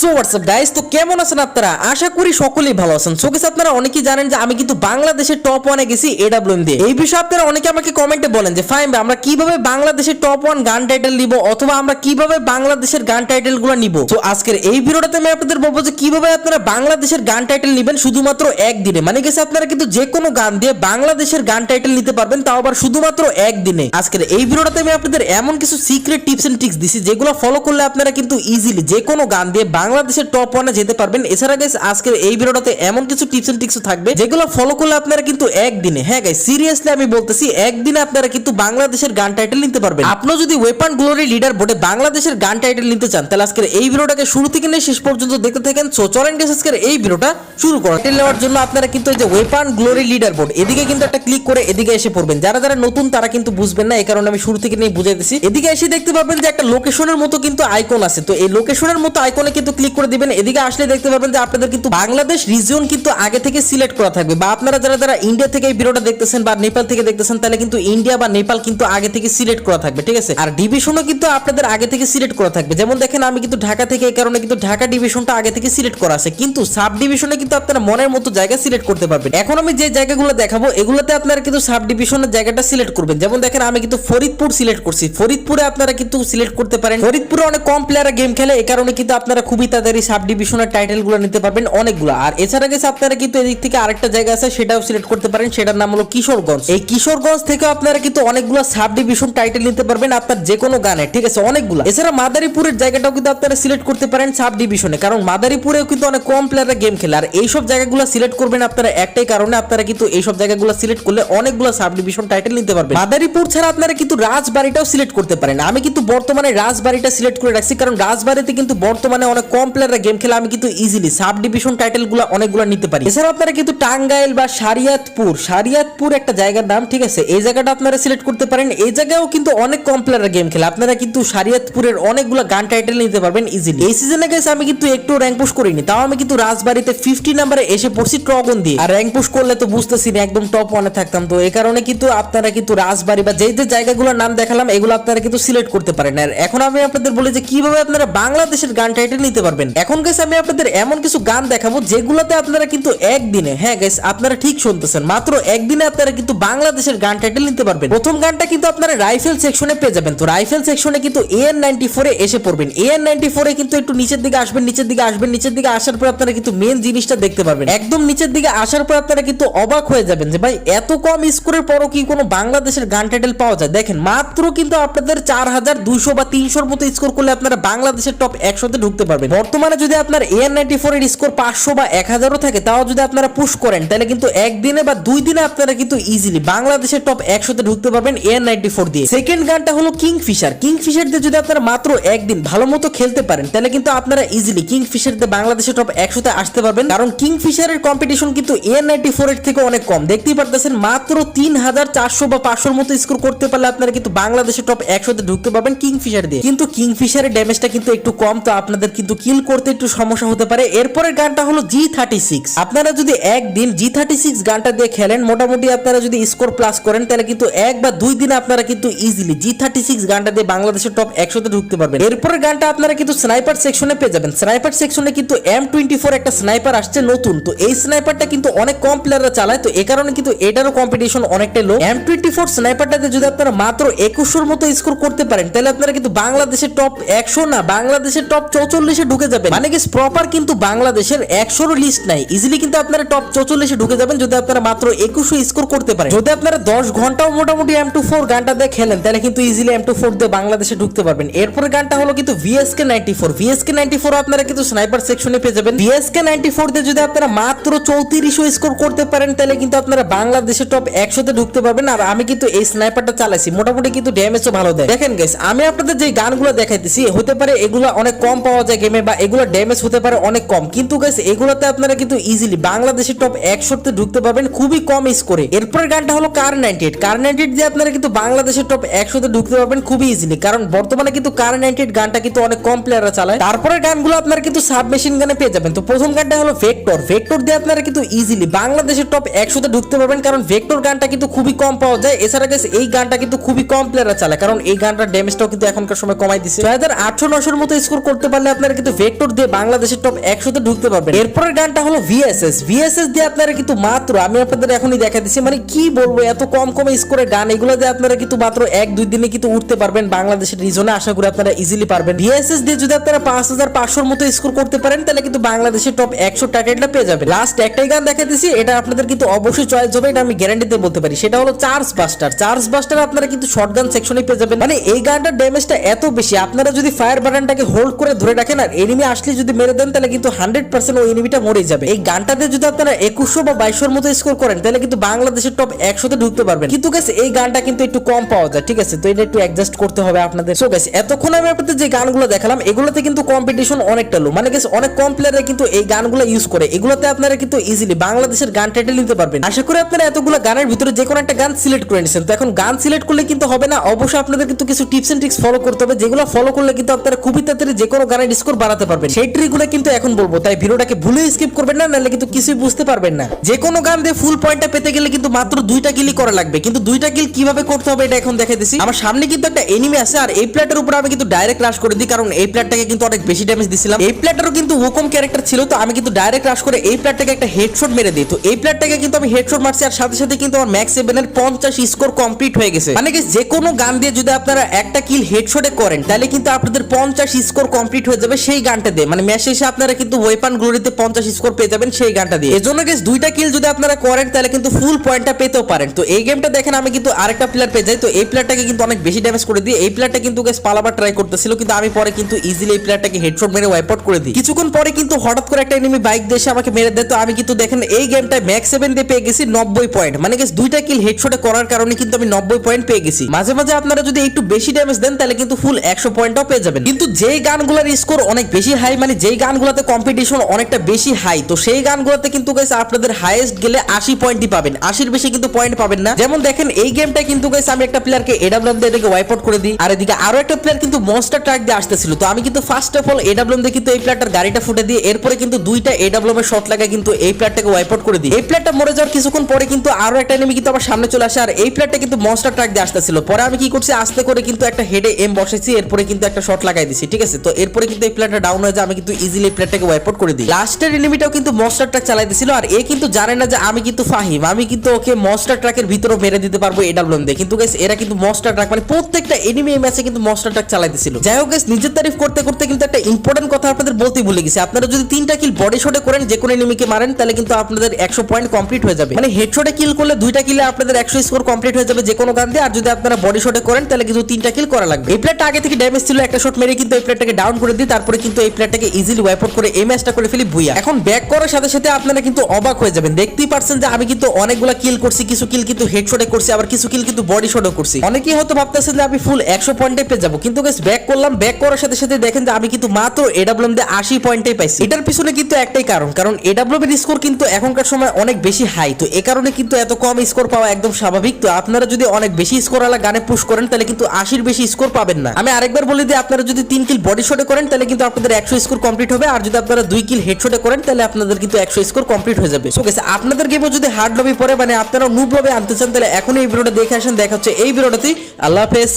So WhatsApp guys তো কেমন আছেন আপনারা? আশা করি সকলেই ভালো আছেন। সো আপনারা অনেকেই জানেন যে আমি কিন্তু বাংলাদেশের টপ ওয়ানে গেছি এডাব্লিউএম দিয়ে। এই বিষয়ে আপনারা অনেকে আমাকে কমেন্টে বলেন যে ভাই, আমরা কীভাবে বাংলাদেশের টপ ওয়ান গান টাইটেল নিব অথবা আমরা কীভাবে বাংলাদেশের গান টাইটেলগুলো নিব? তো আজকের এই ভিডিওটাতে আমি আপনাদের বলব যে কীভাবে আপনারা বাংলাদেশের গান টাইটেল নিবেন শুধুমাত্র একদিনে। মানে গেছে আপনারা কিন্তু যে কোনো গান দিয়ে বাংলাদেশের গান টাইটেল নিতে পারবেন তাও আবার শুধুমাত্র একদিনে। আজকের এই ভিডিওটাতে আমি আপনাদের এমন কিছু সিক্রেট টিপস এন্ড ট্রিক্স দিছি যেগুলো ফলো করলে আপনারা কিন্তু ইজিলি যে কোনো গান দিয়ে বাংলাদেশের টপ ওয়ানে যেতে পারবেন। এছাড়া গাইস আজকের এই ভিডিওটাতে এমন কিছু টিপস এন্ড ট্রিক্স থাকবে, যেগুলো ফলো করলে আপনারা কিন্তু একদিনে হ্যাঁ গাইস সিরিয়াসলি আমি বলতেছি, একদিনে আপনারা কিন্তু বাংলাদেশের গান টাইটেল নিতে পারবেন। আপনি যদি ওয়েপন গ্লোরি লিডার বোর্ডে বাংলাদেশের গান টাইটেল নিতে চান, তাহলে আজকের এই ভিডিওটাকে শুরু থেকে নিয়ে শেষ পর্যন্ত দেখতে থাকেন। সো চলেন গাইস আজকের এই ভিডিওটা শুরু করা। টাইটেল নেওয়ার জন্য আপনারা কিন্তু এই যে ওয়েপন গ্লোরি লিডার বোর্ড এদিকে কিন্তু একটা ক্লিক করে এদিকে এসে পড়বেন। যারা যারা নতুন, তারা কিন্তু বুঝবেন না, এই কারণে আমি শুরু থেকে নিয়ে বুঝাই দিচ্ছি এদিকে এসে দেখতে পাবেন যে একটা লোকেশনের মতো কিন্তু আইকন আছে। তো এই লোকেশনের মতো আইকনে কিন্তু ক্লিক করে দিবেন। এদিকে আসলে দেখতে পাবেন যে আপনাদের কিন্তু বাংলাদেশ রিজিয়ন কিন্তু আগে থেকে সিলেক্ট করা থাকবে। বা আপনারা যারা যারা ইন্ডিয়া থেকে এই ভিডিওটা দেখতেছেন বা নেপাল থেকে দেখতেছেন, তাহলে কিন্তু ইন্ডিয়া বা নেপাল কিন্তু আগে থেকে সিলেক্ট করা থাকবে, ঠিক আছে? আর ডিভিশনও কিন্তু আপনাদের আগে থেকে সিলেক্ট করা থাকবে। যেমন দেখেন, আমি কিন্তু ঢাকা থেকে এই কারণে কিন্তু ঢাকা ডিভিশনটা আগে থেকে সিলেক্ট করা আছে। কিন্তু সাব ডিভিশনে কিন্তু আপনারা মনের মতো জায়গা সিলেক্ট করতে পারবেন। এখন আমি যে জায়গাগুলো দেখাবো, এগুলোতে আপনারা কিন্তু সাব ডিভিশনের জায়গাটা সিলেক্ট করবেন। যেমন দেখেন, আমি কিন্তু ফরিদপুর সিলেক্ট করছি। ফরিদপুরে আপনারা কিন্তু সিলেক্ট করতে পারেন। ফরিদপুরে অনেক কম প্লেয়াররা গেম খেলে এই কারণে কিন্তু আপনারা খুবই তাড়াতাড়ি সাব ডিভিশনের টাইটেলগুলো নিতে পারবেন অনেকগুলো। আর এছাড়া গেছে আপনারা কিন্তু এদিক থেকে আরেকটা জায়গা আছে, সেটাও সিলেক্ট করতে পারেন, সেটার নাম হলো কিশোরগঞ্জ। এই কিশোরগঞ্জ থেকে আপনারা কিন্তু অনেকগুলো সাব ডিভিশন টাইটেল নিতে পারবেন আপনার যে কোনো গানে, ঠিক আছে? অনেকগুলো। এছাড়া মাদারীপুরের জায়গাটাও কিন্তু আপনারা সিলেক্ট করতে পারেন সাব ডিভিশনে কারণ মাদারীপুরেও কিন্তু অনেক কম প্লেয়াররা গেম খেলে। আর এইসব জায়গাগুলো সিলেক্ট করবেন আপনারা একটাই কারণে, আপনারা কিন্তু এইসব জায়গাগুলো সিলেক্ট করলে অনেকগুলো সাব ডিভিশন টাইটেল নিতে পারবেন। মাদারীপুর ছাড়া আপনারা কিন্তু রাজবাড়িটাও সিলেক্ট করতে পারেন। আমি কিন্তু বর্তমানে রাজবাড়িটা সিলেক্ট করে রাখছি, কারণ রাজবাড়িতে কিন্তু বর্তমানে অনেক কম প্লেয়াররা গেম খেলে আমি কিন্তু ইজিলি সাব ডিভিশন টাইটেলগুলো অনেকগুলো নিতে পারি। এছাড়া আপনারা কিন্তু টাঙ্গাইল বা সারিয়াতপুর সারিয়াতপুর একটা জায়গার নাম, ঠিক আছে? এই জায়গাটা আপনারা সিলেক্ট করতে পারেন। এই জায়গায়ও কিন্তু অনেক কম প্লেয়াররা গেম খেলে। আপনারা কিন্তু সারিয়াতপুরের অনেকগুলো গান টাইটেল নিতে পারবেন ইজিলি এই সিজনে গেছে আমি কিন্তু একটু র্যাঙ্ক পুশ করিনি। তাও আমি কিন্তু রাজবাড়িতে ফিফটি নাম্বারে এসে পড়ছি ট্রগন দিয়ে। আর র্যাঙ্ক পুশ করলে তো বুঝতেছি না, একদম টপ ওয়ানে থাকতাম। তো এই কারণে কিন্তু আপনারা কিন্তু রাজবাড়ি বা যেই যে জায়গাগুলোর নাম দেখালাম, এগুলো আপনারা কিন্তু সিলেক্ট করতে পারেন। আর এখন আমি আপনাদের বলি যে কীভাবে আপনারা বাংলাদেশের গান টাইটেল নিতে পারবেন। এখন গেছে আমি আপনাদের এমন কিছু গান দেখাবো যেগুলোতে আপনারা কিন্তু একদিনে হ্যাঁ গেস আপনারা ঠিক শুনতেছেন। মাত্র একদিনে আপনারা কিন্তু বাংলাদেশের গান টাইটেল নিতে পারবেন। প্রথম গানটা কিন্তু আপনারা রাইফেল সেকশনে পেয়ে যাবেন। তো রাইফেল সেকশনে কিন্তু এএন নাইনটি ফোরে এসে পড়বেন। এএন নাইনটি ফোরে কিন্তু একটু নিচের দিকে আসবেন, নিচের দিকে আসবেন, নিচের দিকে আসার পর আপনারা কিন্তু মেন জিনিসটা দেখতে পারবেন। একদম নিচের দিকে আসার পর আপনারা কিন্তু অবাক হয়ে যাবেন যে, ভাই, এত কম স্কোরের পরও কি কোনো বাংলাদেশের গান টাইটেল পাওয়া যায়? দেখেন, মাত্র কিন্তু আপনাদের চার হাজার দুইশো বা তিনশোর মতো স্কোর করলে আপনারা বাংলাদেশের টপ একশোতে ঢুকতে পারবেন। বর্তমানে যদি আপনার এয়ার নাইনটি ফোর এর স্কোর পাঁচশো বা এক হাজারও থাকে, তাও যদি আপনারা পুশ করেন, তাহলে কিন্তু একদিনে বা দুই দিনে আপনারা কিন্তু ইজিলি বাংলাদেশের টপ একশোতে ঢুকতে পারবেন এয়ার নাইনটি ফোর দিয়ে। সেকেন্ড গানটা হলো কিং ফিশার কিং ফিশার দিয়ে যদি আপনারা মাত্র একদিন ভালো মতো খেলতে পারেন, তাহলে কিন্তু আপনারা ইজিলি কিং ফিশার দিয়ে বাংলাদেশের টপ একশোতে আসতে পারবেন। কারণ কিং ফিশারের কম্পিটিশন কিন্তু এয়ার নাইনটি ফোর এর থেকে অনেক কম। দেখতেই পারতেছেন, মাত্র তিন হাজার চারশো বা পাঁচশোর মতো স্কোর করতে পারলে আপনারা কিন্তু বাংলাদেশের টপ একশোতে ঢুকতে পারবেন কিং ফিশার দিয়ে। কিন্তু কিং ফিশারের ড্যামেজটা কিন্তু একটু কম, তো আপনাদের কিন্তু কিল করতে একটু সমস্যা হতে পারে। এরপরের গানটা হলো জি থার্টি সিক্স আপনারা যদি একদিন জি থার্টি সিক্স গানটা দিয়ে খেলেন, মোটামুটি আপনারা যদি স্কোর প্লাস করেন, তাহলে কিন্তু এক বা দুই দিনে আপনারা কিন্তু ইজিলি জি থার্টি সিক্স গানটা দিয়ে বাংলাদেশের টপ একশোতে ঢুকতে পারবেন। এরপরের গানটা আপনারা কিন্তু স্নাইপার সেকশনে পেয়ে যাবেন। স্নাইপার সেকশনে কিন্তু এম টোয়েন্টি ফোর একটা স্নাইপার আসছে নতুন। তো এই স্নাইপারটা কিন্তু অনেক কম প্লেয়াররা চালায়। তো এ কারণে কিন্তু এটারও কম্পিটিশন অনেকটাই লো এম টোয়েন্টি ফোর স্নাইপারটাতে যদি আপনারা মাত্র একুশোর মতো স্কোর করতে পারেন, তাহলে আপনারা কিন্তু বাংলাদেশের টপ একশো না, বাংলাদেশের টপ চৌচল্লিশে ঢুকে যাবেন। মানে কি প্রপার কিন্তু বাংলাদেশের একশোর লিস্ট নাই। ইজিলি কিন্তু আপনারা টপ চৌচল্লিশে ঢুকে যাবেন, যদি আপনারা মাত্র একুশো স্কোর করতে পারেন। যদি আপনারা দশ ঘন্টাও মোটামুটি এম টু ফোর গানটা দিয়ে খেলেন, তাহলে কিন্তু ইজিলি এম টু ফোর দিয়ে বাংলাদেশে ঢুকতে পারবেন। এরপরে গানটা হলো কিন্তু VSK ninety four VSK ninety four আপনারা কিন্তু স্নাইপার সেকশনে পেয়ে যাবেন। ভিএসকে নাইনটি ফোর দিয়ে যদি আপনারা মাত্র চৌত্রিশও স্কোর করতে পারেন, তাহলে কিন্তু আপনারা বাংলাদেশের টপ একশোতে ঢুকতে পারবেন। আর আমি কিন্তু এই স্নাইপারটা চালাইছি, মোটামুটি কিন্তু ড্যামেজও ভালো দেয়। দেখেন গেস আমি আপনাদের যে গানগুলো দেখাইতেছি, হতে পারে এগুলো অনেক কম পাওয়া যায় গেমে বা এগুলো ড্যামেজ হতে পারে অনেক কম। কিন্তু গাইস এগুলোতে আপনারা কিন্তু ইজিলি বাংলাদেশের টপ একশোতে ঢুকতে পারবেন খুবই কম স্কোরে এরপরের গানটা হলো Kar ninety eight Kar ninety eight দিয়ে আপনারা কিন্তু বাংলাদেশের টপ একশোতে ঢুকতে পারবেন খুবই ইজিলি কারণ বর্তমানে কিন্তু কার নাইনটি এইট গানটা কিন্তু অনেক কম প্লেয়াররা চালায়। তারপরে গানগুলো আপনারা কিন্তু সাব মেশিন গানে পেয়ে যাবেন। তো প্রথম গানটা হলো ভেক্টর ভেক্টর দিয়ে আপনারা কিন্তু ইজিলি বাংলাদেশের টপ একশোতে ঢুকতে পারবেন, কারণ ভেক্টর গানটা কিন্তু খুবই কম পাওয়া যায়। এছাড়া গেছে এই গানটা কিন্তু খুবই কম প্লেয়াররা চালায়। কারণ এই গানটার ড্যামেজটাও কিন্তু এখনকার সময় কমাই দিচ্ছে ছয় হাজার আটশো নশোর মতো স্কোর করতে পারলে আপনারা কিন্তু একশোতে ভেক্টর দিয়ে বাংলাদেশের টপ একশোতে ঢুকতে পারবেন। এরপরের গানটা হলো ভিএসএস ভিএসএস দিয়ে আপনারা কিন্তু মাত্র, আমি আপনাদের এখনই দেখা দিচ্ছি মানে কি বলব, এত কম কম স্কোরের গান, এগুলো দিয়ে আপনারা কিন্তু মাত্র এক দুই দিনে কিন্তু উঠতে পারবেন বাংলাদেশের রিজনে আশা করি আপনারা ইজিলি পারবেন। ভিএসএস দিয়ে যদি আপনারা পাঁচ হাজার পাঁচশোর মতো স্কোর করতে পারেন, তাহলে কিন্তু বাংলাদেশের টপ একশো টার্গেটটা পেয়ে যাবেন। লাস্ট একটাই গান দেখা দিচ্ছি, এটা আপনাদের কিন্তু অবশ্যই চয়েস হবে, এটা আমি গ্যারান্টিতে বলতে পারি। সেটা হলো চার্জ বাস্টার চার্জ বাস্টার আপনারা কিন্তু শর্ট গান সেকশনে পেয়ে যাবেন। মানে এই গানটার ড্যামেজটা এত বেশি, আপনারা যদি ফায়ার বাটনটাকে হোল্ড করে ধরে রাখেন এনিমি আসলে যদি মেরে দেন, তাহলে কিন্তু হান্ড্রেড পার্সেন্ট ওই এনিমিটা মরে যাবে। এই গানটাতে যদি আপনারা একুশশো বা বাইশশোর মতো স্কোর করেন, তাহলে কিন্তু বাংলাদেশের টপ একশোতে ঢুকতে পারবেন। কিন্তু গেছে এই গানটা কিন্তু একটু কম পাওয়া যায়, ঠিক আছে? তো এটা একটু অ্যাডজাস্ট করতে হবে আপনাদের। সো গেছে এতক্ষণ আমি আপনাদের যে গানগুলো দেখালাম, এগুলোতে কিন্তু কম্পিটিশন অনেকটা লো মানে গেছে অনেক কম প্লেয়াররা কিন্তু এই গানগুলো ইউজ করে। এগুলোতে আপনারা কিন্তু ইজিলি বাংলাদেশের গান টাইটেল নিতে পারবেন। আশা করি আপনারা এতগুলো গানের ভিতরে যে কোনো একটা গান সিলেক্ট করে নিয়েছেন তো এখন গান সিলেক্ট করলে কিন্তু হবে না। অবশ্যই আপনাদের কিন্তু কিছু টিপস এন্ড ট্রিক্স ফলো করতে হবে। যেগুলো ফলো করলে কিন্তু আপনারা খুবই তাড়াতাড়ি যে কোনো গানের স্কোর বাড়াতে পারবেন। সেই ট্রিকগুলো কিন্তু এখন বলব, তাই ভিডিওটাকে ভুলে স্কিপ করবেন না, নাহলে কিন্তু কিছুই বুঝতে পারবেন না। যে কোনো গান দিয়ে ফুল পয়েন্টটা পেতে গেলে কিন্তু মাত্র দুইটা কিলই করা লাগবে। কিন্তু দুইটা কিল কীভাবে করতে হবে এটা এখন দেখাই দিছি আমার সামনে কিন্তু একটা এনিমি আছে, আর এই প্লেটের উপর আমি কিন্তু ডাইরেক্ট রাশ করে দিই, কারণ এই প্লেটটাকে কিন্তু অনেক বেশি ড্যামেজ দিছিলাম। এই প্লেটারও কিন্তু ওকম ক্যারেক্টার ছিল, তো আমি কিন্তু ডাইরেক্ট রাশ করে এই প্লেটটাকে একটা হেডশট মেরে দিই। তো এই প্লেটটাকে কিন্তু আমি হেডশট মারছি, আর সাথে সাথে কিন্তু আমার ম্যাক্স সেভেনের পঞ্চাশ স্কোর কমপ্লিট হয়ে গেছে। মানে কি, যে কোনো গান দিয়ে যদি আপনারা একটা কিল হেডশটে করেন, তাহলে কিন্তু আপনাদের পঞ্চাশ স্কোর কমপ্লিট হয়ে যাবে সেই গানটা দিয়ে। মানে ম্যাচ শেষে আপনারা কিন্তু ওয়েপান গ্লোরিতে পঞ্চাশ স্কোর পেয়ে যাবেন সেই গানটা দিয়ে। এজন্য গেস দুইটা কিল যদি আপনারা করেন, তাহলে কিন্তু ফুল পয়েন্টটা পেতেও পারেন। তো এই গেমটা দেখেন, আমি কিন্তু আরেকটা প্লেয়ার পেয়ে যাই। তো এই প্লেয়ারটাকে কিন্তু অনেক বেশি ড্যামেজ করে দিই। এই প্লেয়ারটা কিন্তু গেস পালাবার ট্রাই করতেছিল, কিন্তু আমি পরে কিন্তু ইজিলি এই প্লেয়ারটাকে হেডশট মেরে ওয়াইপ আউট করে দিই। কিছুক্ষণ পরে কিন্তু হঠাৎ করে একটা এনিমি বাইক দেশে আমাকে মেরে দেয়। তো আমি কিন্তু দেখেন, এই গেমটায় ম্যাক্স সেভেন দিয়ে পেয়ে গেছি নব্বই পয়েন্ট মানে গেস দুইটা কিল হেডশটে করার কারণে কিন্তু আমি নব্বই পয়েন্ট পেয়ে গেছি। মাঝে মাঝে আপনারা যদি একটু বেশি ড্যামেজ দেন, তাহলে কিন্তু ফুল একশো পয়েন্টও পেয়ে যাবেন। কিন্তু যেই গানগুলোর স্কোর অনেক বেশি হাই মানে যেই গানগুলোতে কম্পিটিশন অনেকটা বেশি হাই তো সেই গানগুলোতে কিন্তু গাইস আপনাদের হাইয়েস্ট গেলে আশি পয়েন্টই পাবেন। আশির বেশি কিন্তু পয়েন্ট পাবেন না। যেমন দেখেন, এই গেমটা কিন্তু গাইস আমি একটা প্লেয়ারকে এডাব্লিউএম দিয়ে এটাকে ওয়াইপ আউট করে দিই। আর এদিকে আরও একটা প্লেয়ার কিন্তু মনস্টার ট্রাক দিয়ে আসতেছিল। তো আমি কিন্তু ফার্স্ট অফ অল এডাব্লিউএম দিয়ে কিন্তু এই প্লেয়ারটার গাড়িটা ফুটে দিয়ে এরপরে কিন্তু দুইটা এডাব্লিউএম এর শট লাগায় কিন্তু এই প্লেয়ারটাকে ওয়াইপ আউট করে দিই। এই প্লেয়ারটা মরে যাওয়ার কিছুক্ষণ পরে কিন্তু আরও একটা এনিমি কিন্তু আমার সামনে চলে আসে, আর এই প্লেয়ারটা কিন্তু মনস্টার ট্রাক দিয়ে আসতেছিল। পরে আমি কি করছি, আস্তে করে কিন্তু একটা হেডে এম বসেছি এরপরে কিন্তু একটা শট লাগাই দিছি, ঠিক আছে? তো এরপরে কিন্তু এই প্লেয়ারটা ডাউন হয়ে যায়, আমি কিন্তু ইজিলি এই প্লেয়ারটাকে ওয়াইপ আউট করে দিই। লাস্টের এনিমিটাও কিন্তু মনস্টার ট্রাক চালাই দিছিল, আর এ কিন্তু জানে না যে আমি কিন্তু ফাহিম, আমি কিন্তু ওকে মনস্টার ট্রাকের ভিতরে মেরে দিতে পারব এডাব্লিউএম দিয়ে। কিন্তু গাইস এরা কিন্তু মনস্টার ট্রাক মানে প্রত্যেকটা এনিমি এই ম্যাচে কিন্তু মনস্টার ট্রাক চালাই দিছিল। যাই হোক নিজের তারিফ করতে করতে কিন্তু একটা ইম্পর্টেন্ট কথা আপনাদের বলতেই ভুলে গেছি। আপনারা যদি তিনটা কিল বডি শটে করেন, যে কোনো এনিমিকে মারেন, তাহলে কিন্তু আপনাদের একশো পয়েন্ট কমপ্লিট হয়ে যাবে। মানে হেডশটে কিল করলে দুইটা কিলে আপনাদের একশো স্কোর কমপ্লিট হয়ে যাবে যে কোনো গান দিয়ে। আর যদি আপনারা বডি শটে করেন, তাহলে কিন্তু তিনটা কিল করা লাগবে। এই প্লেয়ারটা আগে থেকে ড্যামেজ ছিল, একটা শট মেরে কিন্তু এই প্লেয়ারটাকে ডাউন করে দিই তারপরে কিন্তু এই প্লেয়ারটাকে ইজিলি ওয়াইপ আউট করে এই ম্যাচটা করে ফেলি ভুইয়া। এখন ব্যাক করার সাথে সাথে আপনারা কিন্তু অবাক হয়ে যাবেন। দেখতেই পারছেন যে আমি কিন্তু অনেকগুলা কিল করছি, কিছু কিল কিন্তু হেডশটে করছি, আবার কিছু কিল কিন্তু বডি শটে করছি। অনেকেই হয়তো ভাবতেছেন যে আমি ফুল একশো পয়েন্টে পেয়ে যাব। কিন্তু ব্যাক করলাম ব্যাক করার সাথে সাথে দেখেন যে আমি কিন্তু মাত্র এডাব্লিউএম দিয়ে আশি পয়েন্টে পাইছি। এটার পিছনে কিন্তু একটাই কারণ কারণ এডাব্লিউএম এর স্কোর কিন্তু এখনকার সময় অনেক বেশি হাই তো এ কারণে কিন্তু এত কম স্কোর পাওয়া একদম স্বাভাবিক। তো আপনারা যদি অনেক বেশি স্কোর আলা গানে পুশ করেন, তাহলে কিন্তু আশির বেশি স্কোর পাবেন না। আমি আরেকবার বলে দিই, আপনারা যদি তিন কিল বডি শটে করেন, তাহলে কিন্তু আপনাদের একশো স্কোর কমপ্লিট হবে। আর যদি আপনারা দুই কিল হেড হেডশটে করেন, তাহলে আপনাদের কিন্তু একশো স্কোর কমপ্লিট হয়ে যাবে। সো গেছে আপনাদের গেমও যদি হার্ড লবি পরে মানে আপনারা নুব লবে আনতে চান, তাহলে এখনই এই ভিডিওটা দেখে আসেন, দেখা হচ্ছে এই ভিডিওটাতেই আল্লাহ হাফেজ।